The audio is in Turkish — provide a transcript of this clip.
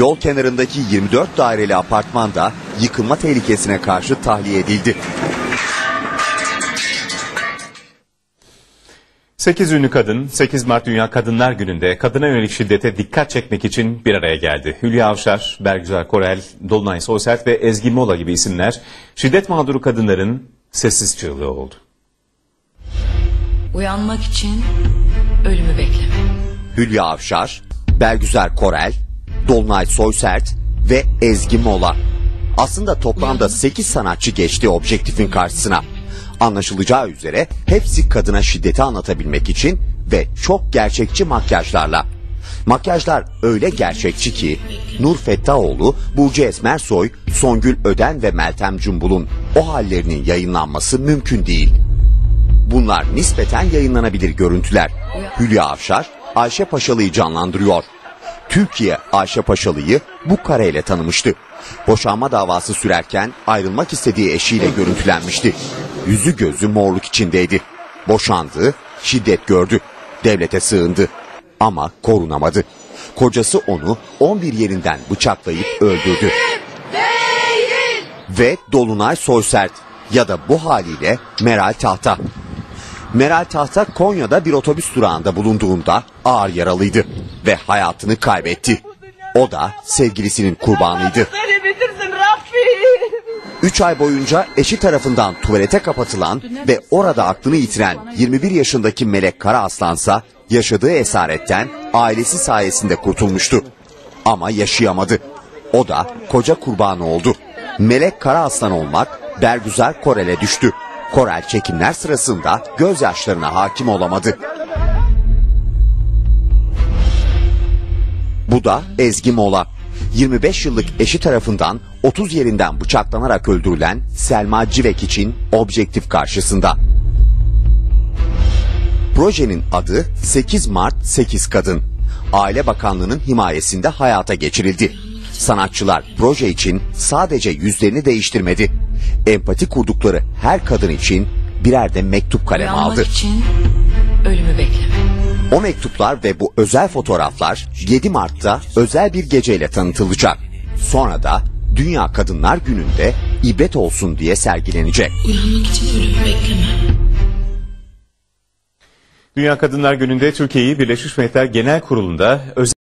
Yol kenarındaki 24 daireli apartman da yıkılma tehlikesine karşı tahliye edildi. 8 ünlü kadın 8 Mart Dünya Kadınlar Günü'nde kadına yönelik şiddete dikkat çekmek için bir araya geldi. Hülya Avşar, Bergüzar Korel, Dolunay Soysert ve Ezgi Mola gibi isimler şiddet mağduru kadınların sessiz çığlığı oldu. Uyanmak için ölümü bekleme. Hülya Avşar, Bergüzar Korel, Dolunay Soysert ve Ezgi Mola. Aslında toplamda 8 sanatçı geçti objektifin karşısına. Anlaşılacağı üzere hepsi kadına şiddeti anlatabilmek için ve çok gerçekçi makyajlarla. Makyajlar öyle gerçekçi ki Nur Fettahoğlu, Burcu Esmersoy, Songül Öden ve Meltem Cumbul'un o hallerinin yayınlanması mümkün değil. Bunlar nispeten yayınlanabilir görüntüler. Hülya Avşar, Ayşe Paşalı'yı canlandırıyor. Türkiye Ayşe Paşalı'yı bu kareyle tanımıştı. Boşanma davası sürerken ayrılmak istediği eşiyle görüntülenmişti. Yüzü gözü morluk içindeydi. Boşandı, şiddet gördü. Devlete sığındı. Ama korunamadı. Kocası onu 11 yerinden bıçaklayıp öldürdü. Ve Dolunay Soysert ya da bu haliyle Meral Tahta. Meral Tahta Konya'da bir otobüs durağında bulunduğunda ağır yaralıydı ve hayatını kaybetti. O da sevgilisinin kurbanıydı. 3 ay boyunca eşi tarafından tuvalete kapatılan ve orada aklını yitiren 21 yaşındaki Melek Karaaslansa yaşadığı esaretten ailesi sayesinde kurtulmuştu. Ama yaşayamadı. O da koca kurbanı oldu. Melek Karaaslan olmak Bergüzar Korel'e düştü. Korel çekimler sırasında gözyaşlarına hakim olamadı. Bu da Ezgi Mola. 25 yıllık eşi tarafından 30 yerinden bıçaklanarak öldürülen Selma Civek için objektif karşısında. Projenin adı 8 Mart 8 Kadın. Aile Bakanlığı'nın himayesinde hayata geçirildi. Sanatçılar proje için sadece yüzlerini değiştirmedi. Empati kurdukları her kadın için birer de mektup Uyanmak aldı. için ölümü bekleme. O mektuplar ve bu özel fotoğraflar 7 Mart'ta özel bir geceyle tanıtılacak. Sonra da Dünya Kadınlar Günü'nde ibret olsun diye sergilenecek. Uyanmak için ölümü bekleme. Dünya Kadınlar Günü'nde Türkiye'yi Birleşmiş Milletler Genel Kurulu'nda özel